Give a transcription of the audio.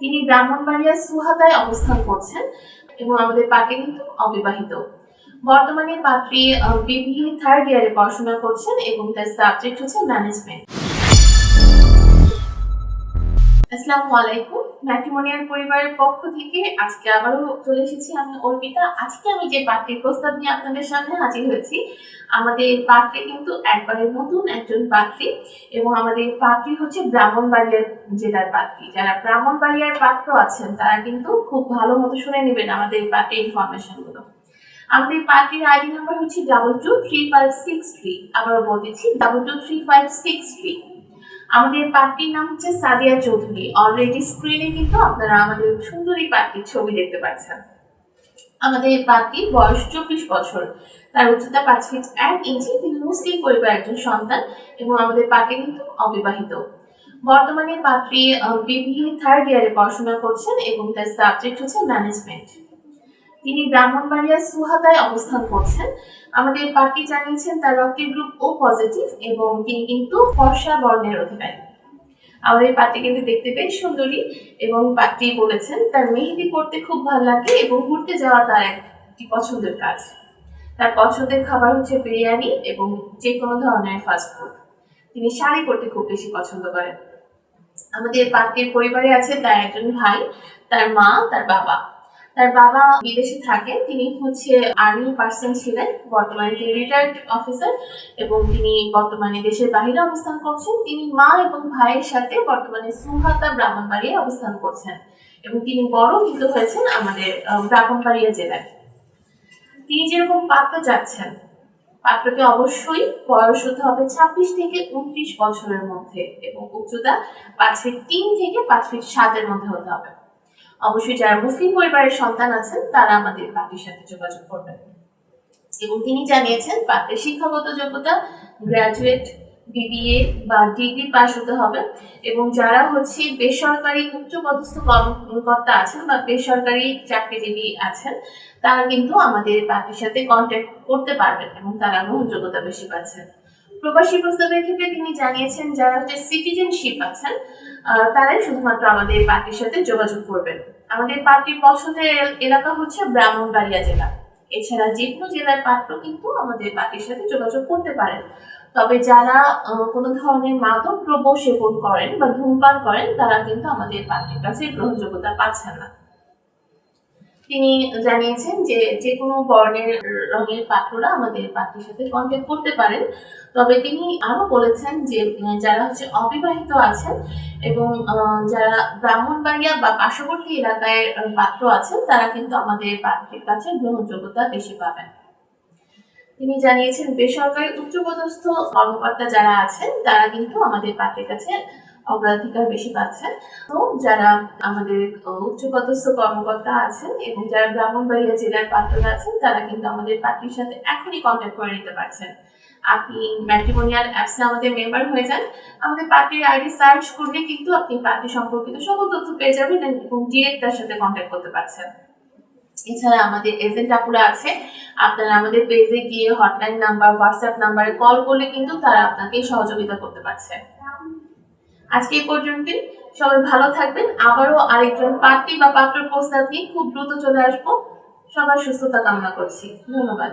তিনি ব্রাহ্মণবাড়িয়া সুহাতায় অবস্থান করছেন এবং আমাদের পাত্রী কিন্তু অবিবাহিত। বর্তমানে পাত্রী বিবিএ থার্ড ইয়ারে পড়াশোনা করছেন এবং তার সাবজেক্ট হচ্ছে ম্যানেজমেন্ট আসসালামু আলাইকুম। ম্যাট্রিমোনিয়াল পরিবারের পক্ষ থেকে আজকে আবারও চলে এসেছি আমি অর্পিতা। আজকে আমি যে পাত্রীর প্রস্তাব নিয়ে আপনাদের সামনে হাজির হয়েছি, আমাদের পাত্রী কিন্তু একবারে নতুন একজন পাত্রী এবং আমাদের পাত্রী হচ্ছে ব্রাহ্মণবাড়িয়ার জেলার পাত্রী যারা ব্রাহ্মণবাড়িয়ার পাত্র আছেন, তারা কিন্তু খুব ভালো মতো শুনে নেবেন আমাদের এই পাত্রীর ইনফরমেশনগুলো আমাদের পার্টির আইডি নাম্বার হচ্ছে double two three five six three আবারও বলতেছি double two three five six three আমাদের পার্টির নাম হচ্ছে সাদিয়া চৌধুরী। অলরেডি স্ক্রিনে কিন্তু আপনারা আমাদের সুন্দরী পার্টির ছবি দেখতে পাচ্ছেন। আমাদের পার্টির বয়স চব্বিশ বছর। তার উচ্চতা পাঁচ ফিট এক ইঞ্চি তিনি মুসলিম পরিবার একজন সন্তান এবং আমাদের পার্টি কিন্তু অবিবাহিত। বর্তমানে পাত্রী বিবিএ থার্ড ইয়ারে পড়াশোনা করছেন এবং তার সাবজেক্ট হচ্ছে ম্যানেজমেন্ট তিনি ব্রাহ্মণবাড়িয়ার সুহাতায় অবস্থান করছেন। আমাদের পার্টি জানিয়েছেন তার রক্তের গ্রুপ ও পজিটিভ এবং তিনি কিন্তু ফর্সা বর্ণের অধিকারী। আমাদের পার্টি কিন্তু দেখতে বেশ সুন্দরী এবং পার্টি বলেছেন তার মেহেদি পড়তে খুব ভালো লাগে এবং ঘুরতে যাওয়া তার একটি পছন্দের কাজ। তার পছন্দের খাবার হচ্ছে বিরিয়ানি এবং যে কোনো ধরনের ফাস্টফুড তিনি শাড়ি পরতে খুব বেশি পছন্দ করেন। আমাদের পার্টির পরিবারে আছে তার একজন ভাই, তার মা, তার বাবা। তার বাবা বিদেশে থাকেন তিনি হচ্ছে আর্মি পার্সন ছিলেন, বর্তমানে তিনি রিটায়ার্ড অফিসার এবং তিনি বর্তমানে দেশের বাহিরে অবস্থান করছেন। তিনি মা এবং ভাইয়ের সাথে বর্তমানে সুহাতা ব্রাহ্মণবাড়িয়ায় অবস্থান করছেন এবং তিনি বড় কিন্তু হয়েছেন আমাদের ব্রাহ্মণবাড়িয়া জেলায়। তিনি যেরকম পাত্র যাচ্ছেন পাত্রকে অবশ্যই বয়স হতে হবে ছাব্বিশ থেকে উনত্রিশ বছরের মধ্যে এবং উচ্চতা পাঁচ ফিট তিন থেকে পাঁচ ফিট সাতের মধ্যে হতে হবে। অবশ্যই যারা মুসলিম পরিবারের সন্তান আছেন, তারা আমাদের পার্টির সাথে যোগাযোগ করবেন। এবং তিনি জানিয়েছেন পাত্রের শিক্ষাগত যোগ্যতা গ্রাজুয়েট বিবিএ বা ডিগ্রি পাশ হতে হবে। এবং যারা হচ্ছে বেসরকারি উচ্চপদস্থ কর্মকর্তা আছেন বা বেসরকারি চাকরিজীবী আছেন, তারা কিন্তু আমাদের পার্টির সাথে কন্ট্যাক্ট করতে পারবেন এবং তারা গ্রহণযোগ্যতা বেশি পাচ্ছেন। প্রবাসী প্রস্তাবের ক্ষেত্রে তিনি জানিয়েছেন যারা হচ্ছে সিটিজেনশিপ আছেন তারাই শুধুমাত্র আমাদের পার্টির সাথে যোগাযোগ করবেন। আমাদের পার্টির পছন্দের এলাকা হচ্ছে ব্রাহ্মণবাড়িয়া জেলা। এছাড়া যে কোনো জেলার পাত্র কিন্তু আমাদের পার্টির সাথে যোগাযোগ করতে পারেন। তবে যারা কোনো ধরনের মাদক দ্রব্য সেবন করেন বা ধূমপান করেন, তারা কিন্তু আমাদের পার্টির কাছে গ্রহণযোগ্যতা পাচ্ছেন না। তিনি জানিয়েছেন যে যে কোনো বর্ণের রঙের পাত্ররা আমাদের পার্টির সাথে কন্ট্যাক্ট করতে পারেন। তবে তিনি আরও বলেছেন যে যারা হচ্ছে অবিবাহিত আছেন এবং যারা ব্রাহ্মণবাড়িয়া বা পার্শ্ববর্তী এলাকায় পাত্র আছেন, তারা কিন্তু আমাদের পাত্রের কাছে গ্রহণযোগ্যতা বেশি পাবেন। তিনি জানিয়েছেন, বেসরকারি উচ্চপদস্থ কর্মকর্তা যারা আছেন, তারা কিন্তু আমাদের পাত্রের কাছে অগ্রাধিকার বেশি পাচ্ছেন। তো যারা আমাদের উচ্চপদস্থ কর্মকর্তা আছেন এবং যারা ব্রাহ্মণবাড়িয়া জেলার পাত্ররা আছেন, তারা কিন্তু আমাদের পার্টির সাথে এখনই কন্ট্যাক্ট করে নিতে পারছেন। আপনি ম্যাট্রিমোনিয়াল অ্যাপসে আমাদের মেম্বার হয়ে যান। আমাদের পার্টির আইডি সার্চ করলে কিন্তু আপনি পার্টি সম্পর্কিত সকল তথ্য পেয়ে যাবেন এবং ডিরেক্ট তার সাথে কন্ট্যাক্ট করতে পারছেন। এছাড়া আমাদের এজেন্ট আপুরা আছে। আপনারা আমাদের পেজে গিয়ে হটলাইন নাম্বার হোয়াটসঅ্যাপ নাম্বারে কল করলে কিন্তু তারা আপনাকে সহযোগিতা করতে পারছে। আজকে এই পর্যন্তই। সবাই ভালো থাকবেন। আবারও আরেকজন পার্টি বা পাত্র প্রস্তাব নিয়ে খুব দ্রুত চলে আসব। সবার সুস্থতা কামনা করছি। ধন্যবাদ।